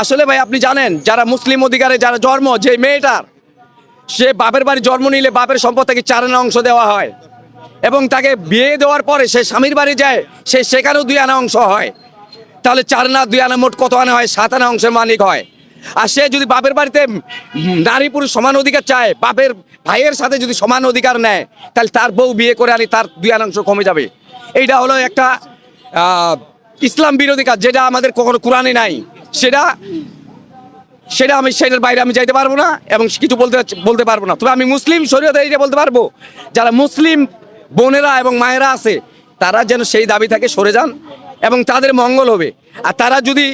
আসলে ভাই, আপনি জানেন, যারা মুসলিম অধিকারে যারা জন্ম, যে মেয়েটার, সে বাপের বাড়ি জন্ম নিলে বাপের সম্পদ চার আনা অংশ দেওয়া হয়। এবং তাকে বিয়ে দেওয়ার পরে সে স্বামীর বাড়ি যায়, সে সেখানেও দুই আনা অংশ হয়। তাহলে চার আনা, দুই আনা মোট কত আনা হয়? সাত আনা অংশের মালিক হয়। আর সে যদি বাপের বাড়িতে নারী পুরুষ সমান অধিকার চায়, বাপের ভাইয়ের সাথে যদি সমান অধিকার নেয়, তাহলে তার বউ বিয়ে করে আনি, তার দুই আনা অংশ কমে যাবে। এইটা হলো একটা ইসলাম বিরোধী কাজ, যেটা আমাদের কখনো কোরআনে নাই। সেটা সেটা আমি, সেটার বাইরে আমি যাইতে পারব না এবং কিছু বলতে বলতে পারব না। তবে আমি মুসলিম শরীয়তে এটা বলতে পারব, যারা মুসলিম বোনেরা এবং মায়েরা আছে, তারা যেন সেই দাবি থেকে সরে যান এবং তাদের মঙ্গল হবে। আর তারা যদি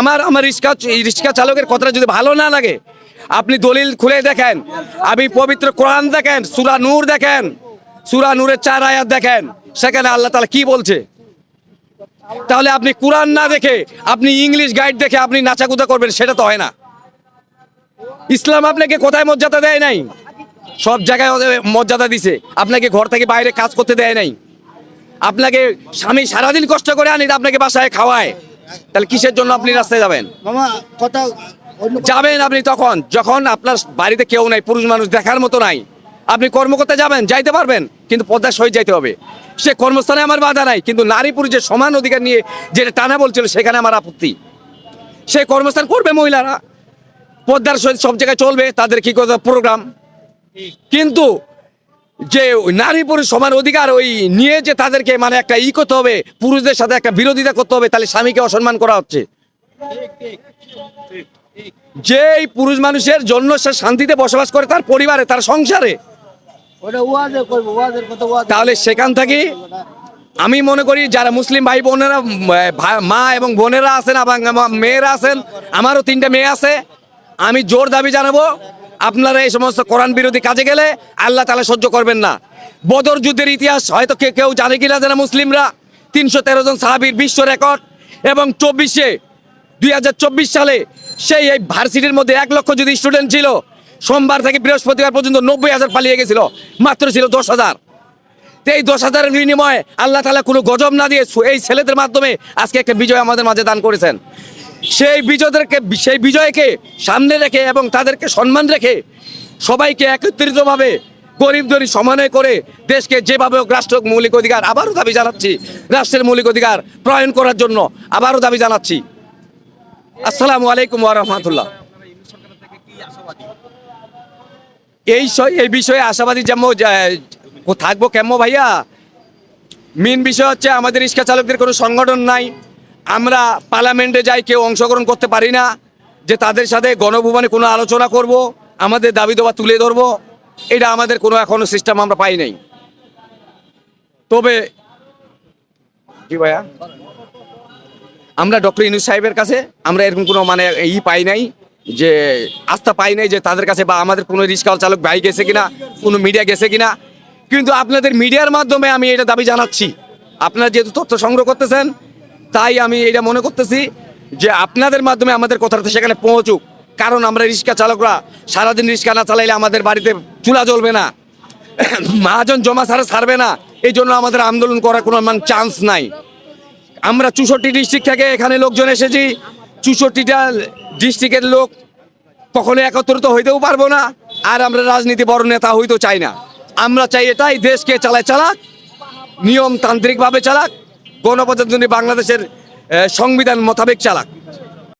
আমার আমার রিক্সা রিক্সা চালকের কথাটা যদি ভালো না লাগে, আপনি দলিল খুলে দেখেন, আমি পবিত্র কোরআন দেখেন, সুরা নূর দেখেন, সুরা নূরের চার আয়াত দেখেন, সেখানে আল্লাহ তালা কি বলছে? তাহলে আপনি কোরআন না দেখে আপনি ইংলিশ গাইড দেখে আপনি নাচাকুদা করবেন সেটা তো হয় না। ইসলাম আপনাকে কোথায় মর্যাদা দেয় নাই? সব জায়গায় মর্যাদা দিছে। আপনাকে ঘর থেকে বাইরে কাজ করতে দেয় নাই। আপনাকে স্বামী সারাদিন কষ্ট করে আনি আপনাকে বাসায় খাওয়ায়। তাহলে কিসের জন্য আপনি রাস্তায় যাবেন? যাবেন আপনি তখন। যখন আপনার বাড়িতে কেউ নাই পুরুষ মানুষ দেখার মতো নাই। আপনি কর্ম করতে যাবেন, যাইতে পারবেন, কিন্তু পদ্মার সহিত যাইতে হবে। সে কর্মস্থানে আমার বাধা নাই, কিন্তু নারী পুরুষের সমান অধিকার নিয়ে যেটা টানা বলছিল, সেখানে আমার আপত্তি। সে কর্মস্থান করবে মহিলারা। পদ্মার সহিত সব জায়গায় চলবে, তাদের কি কথা প্রোগ্রাম কিন্তু যে নারী পুরুষ সমান অধিকার, ওই নিয়ে যে তাদেরকে মানে একটা ই করতে হবে, পুরুষদের সাথে একটা বিরোধিতা করতে হবে, তাহলে স্বামীকে অসম্মান করা হচ্ছে। যে পুরুষ মানুষের জন্য সে শান্তিতে বসবাস করে, তার পরিবারে, তার সংসারে তাহলে সেখান থেকে আমি মনে করি যারা মুসলিম ভাই বোনেরা মা এবং বোনেরা আছেন এবং মেয়েরা আছেন, আমারও তিনটে মেয়ে আছে, আমি জোর দাবি জানাব, আপনারা এই সমস্ত কোরআন বিরোধী কাজে গেলে আল্লাহ তালা সহ্য করবেন না। বদর যুদ্ধের ইতিহাস হয়তো কে- কেউ জানে কিনা যারা মুসলিমরা, তিনশো তেরো জন সাহাবির বিশ্ব রেকর্ড, এবং চব্বিশে, দুই হাজার চব্বিশ সালে সেই এই ভার্সিটির মধ্যে এক লক্ষ যদি স্টুডেন্ট ছিল সোমবার থেকে বৃহস্পতিবার পর্যন্ত নব্বই হাজার পালিয়ে গেছিল। মাত্র ছিল দশ হাজার। তো এই দশ হাজারের বিনিময়ে আল্লাহ তালা কোনো গজব না দিয়ে এই ছেলেদের মাধ্যমে আজকে একটা বিজয় আমাদের মাঝে দান করেছেন। সেই বিজয়দেরকে সেই বিজয়কে সামনে রেখে এবং তাদেরকে সম্মান রেখে সবাইকে একত্রিতভাবে গরিব ধনী সমন্বয় করে দেশকে যেভাবে রাষ্ট্র মৌলিক অধিকার আবারও দাবি জানাচ্ছি। রাষ্ট্রের মৌলিক অধিকার প্রয়ন করার জন্য আবারও দাবি জানাচ্ছি। আসসালামু আলাইকুম ওয়া রাহমাতুল্লাহ। এই এই বিষয়ে আশাবাদী যেমন থাকব কেমন ভাইয়া? মেন বিষয় হচ্ছে আমাদের রিক্সা চালকদের কোনো সংগঠন নাই। আমরা পার্লামেন্টে যাই, কেউ অংশগ্রহণ করতে পারি না। যে তাদের সাথে গণভবনে কোনো আলোচনা করব, আমাদের দাবি দাবা তুলে ধরবো, এটা আমাদের কোনো এখনও সিস্টেম আমরা পাই নাই। তবে কি ভাইয়া। আমরা ডক্টর ইনুস সাহেবের কাছে আমরা এরকম কোনো মানে ই পাই নাই। যে আস্থা পাই নাই যে তাদের কাছে বা আমাদের কোনো রিক্সা চালক ভাই গেছে কিনা, কোনো মিডিয়া গেছে কিনা। কিন্তু আপনাদের মিডিয়ার মাধ্যমে আমি এটা দাবি জানাচ্ছি। আপনারা যেহেতু তথ্য সংগ্রহ করতেছেন, তাই আমি এটা মনে করতেছি যে আপনাদের মাধ্যমে আমাদের কথাটা সেখানে পৌঁছুক। কারণ আমরা রিক্সা চালকরা, সারাদিন রিক্সা না চালাইলে আমাদের বাড়িতে চুলা জ্বলবে না, মহাজন জমা ছাড়া ছাড়বে না। এই জন্য আমাদের আন্দোলন করার কোনো চান্স নাই। আমরা চৌষট্টি ডিস্ট্রিক্ট থেকে এখানে লোকজন এসেছি চৌষট্টিটা ডিস্ট্রিক্টের লোক কখনো একত্রিত হইতেও পারব না, আর আমরা রাজনীতি বড় নেতা হইতেও চাই না। আমরা চাই এটাই, দেশকে চালায় চালাক, নিয়মতান্ত্রিকভাবে চালাক, গণপ্রজাতন্ত্রী বাংলাদেশের সংবিধান মোতাবেক চালাক।